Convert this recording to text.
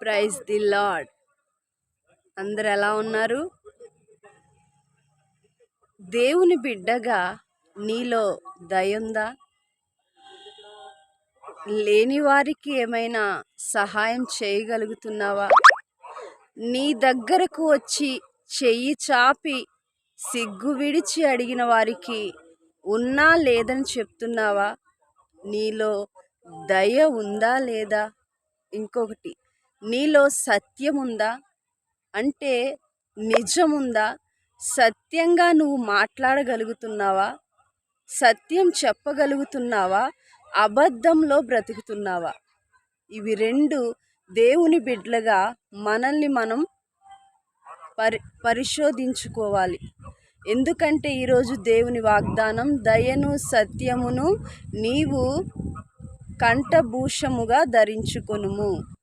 Praise the lord అందరు ఎలా ఉన్నారు? దేవుని బిడ్డగా నీలో దయుందా లేని వారికి ఏమైనా సహాయం చేయగలుగుతున్నావా? నీ దగ్గరకు వచ్చి చెయ్యి చాపి సిగ్గు విడిచి అడిగిన వారికి ఉన్నా లేదని చెప్తున్నావా? నీలో దయ ఉందా లేదా? ఇంకొకటి నీలో సత్యముందా? అంటే నిజముందా? సత్యంగా నువ్వు మాట్లాడగలుగుతున్నావా? సత్యం చెప్పగలుగుతున్నావా? అబద్ధంలో బ్రతుకుతున్నావా? ఇవి రెండు దేవుని బిడ్డలుగా మనల్ని మనం పరి పరిశోధించుకోవాలి. ఎందుకంటే ఈరోజు దేవుని వాగ్దానం దయను సత్యమును నీవు కంఠభూషముగా ధరించుకొనుము.